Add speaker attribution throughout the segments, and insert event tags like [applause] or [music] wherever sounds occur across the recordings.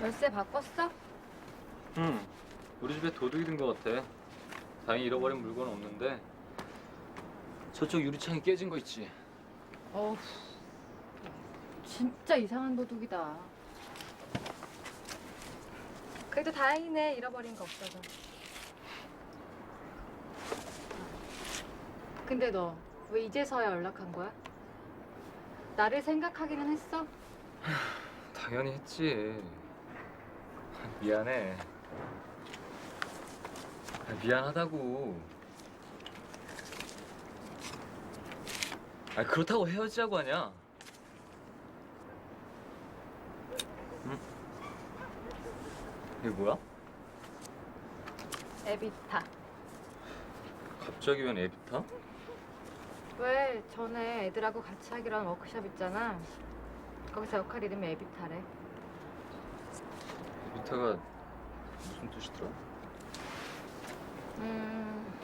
Speaker 1: 열쇠 바꿨어?
Speaker 2: 응. 우리 집에 도둑이 든 것 같아. 다행히 잃어버린 물건 은 없는데 저쪽 유리창이 깨진 거 있지.
Speaker 1: 어우, 진짜 이상한 도둑이다. 그래도 다행이네, 잃어버린 거 없어서. 근데 너 왜 이제서야 연락한 거야? 나를 생각하기는 했어?
Speaker 2: 당연히 했지. 미안해. 아, 미안하다고. 아 그렇다고 헤어지자고 하냐? 응? 이게 뭐야?
Speaker 1: 에비타.
Speaker 2: 갑자기 웬 에비타?
Speaker 1: 왜 전에 애들하고 같이 하기로 한 워크숍 있잖아. 거기서 역할 이름이 에비타래.
Speaker 2: 에비타가 무슨 뜻이더라?
Speaker 1: 음,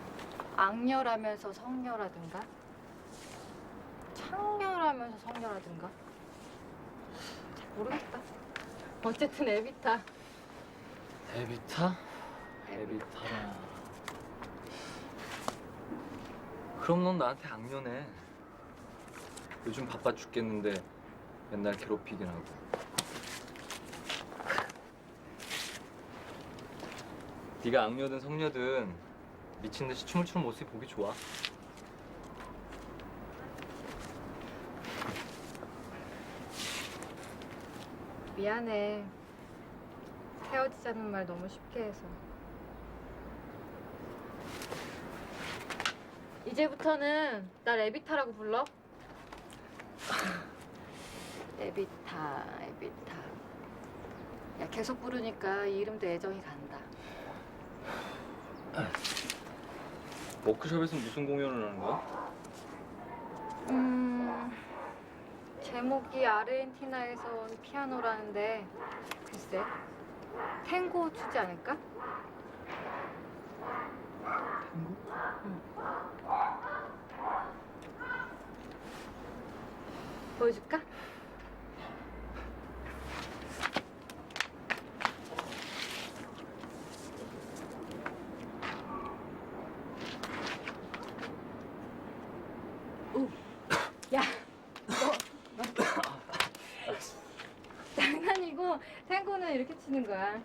Speaker 1: 악녀라면서 성녀라든가? 창녀라면서 성녀라든가? 잘 모르겠다. 어쨌든 에비타.
Speaker 2: 에비타? 에비타라. 그럼 넌 나한테 악녀네. 요즘 바빠 죽겠는데 맨날 괴롭히긴 하고. 네가 악녀든 성녀든 미친 듯이 춤을 추는 모습이 보기 좋아.
Speaker 1: 미안해. 헤어지자는 말 너무 쉽게 해서. 이제부터는 날 에비타라고 불러. [laughs] 에비타, 에비타. 야, 계속 부르니까 이 이름도 애정이 간다.
Speaker 2: 워크숍에서 무슨 공연을 하는 거야?
Speaker 1: 음, 제목이 아르헨티나에서 온 피아노라는데, 글쎄, 탱고 추지 않을까? 보여줄까? 야, 너, 너. [laughs] 장난이고 탱고는 이렇게 치는 거야.